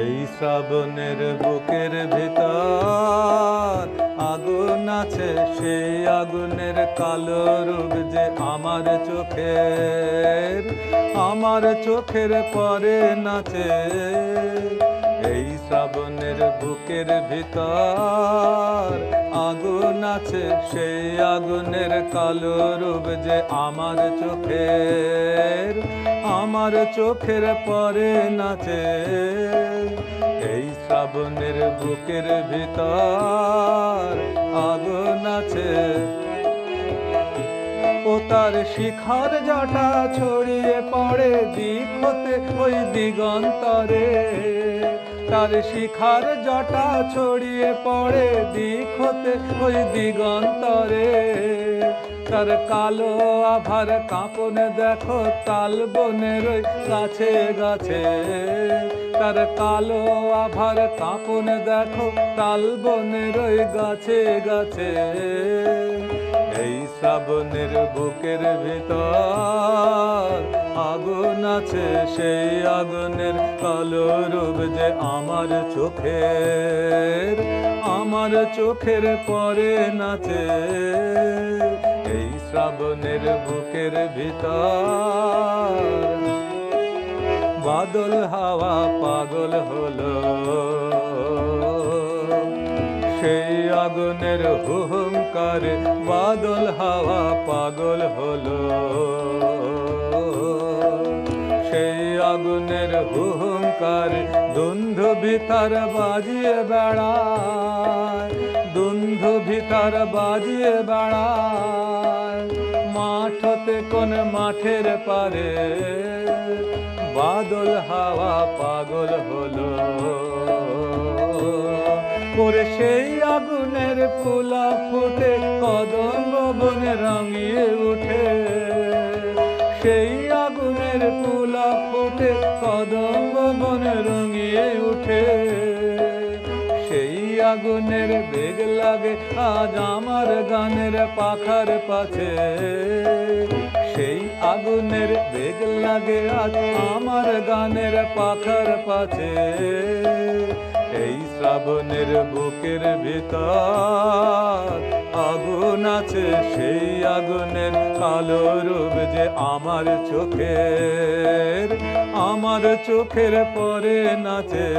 এই শ্রাবণের বুকের ভিতর আগুন আছে, সেই আগুনের কালো রূপ যে আমার চোখের আমার চোখের পরে নাচে। এই শ্রাবণের বুকের ভিতর আগুন আছে, সেই আগুনের কালো রূপ যে আমার চোখের আমার চোখের পরে নাচে। এই শ্রাবণের বুকের ভিতর আগুন আছে। ও তার শিখার জটা ছড়িয়ে পড়ে দিক হতে ওই দিগন্তরে। তার শিখার জটা ছড়িয়ে পড়ে দিক হতে ওই দিগন্তরে। তার কালো আভার কাঁপনে দেখো তাল বনের ওই গাছে গাছে। তার কালো আভার কাঁপনে দেখো তাল বনের ওই গাছে গাছে। এই শ্রাবণের বুকের ভিতর আছে সেই আগুনের কালো রূপ যে আমার চোখের আমার চোখের পরে নাচে। এই শ্রাবণের বুকের ভিতর বাদল হাওয়া পাগল হলো। সেই আগুনের হুহুঙ্কারে বাদল হাওয়া পাগল হলো। আগুনের হুহুঙ্কারে দুন্ধু ভিতর বাজিয়ে বেড়ায়। দুন্ধু ভিতর বাজিয়ে বেড়ায়। মাঠতে কোন মাঠের পারে, বাদল হাওয়া পাগল হলো। করে সেই আগুনের ফুলা ফুটে, কদম্ব বনে রঙিয়ে উঠে। সেই আগুনের ফুলা ফুটে কদম বনে রঙিয়ে উঠে। সেই আগুনের বেগ লাগে আজ আমার গানের পাখার পাছে। সেই আগুনের বেগ লাগে আজ আমার গানের পাখার পাছে। এই শ্রাবণের বুকের ভিতর আগুন আছে, সেই আগুনের কালো রূপ যে আমার চোখের আমার চোখের পরে নাচে।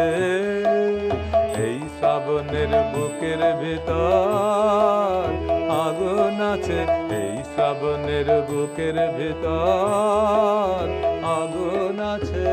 এই শ্রাবণের বুকের ভিতর আগুন আছে, এই শ্রাবণের বুকের ভিতর আগুন আছে।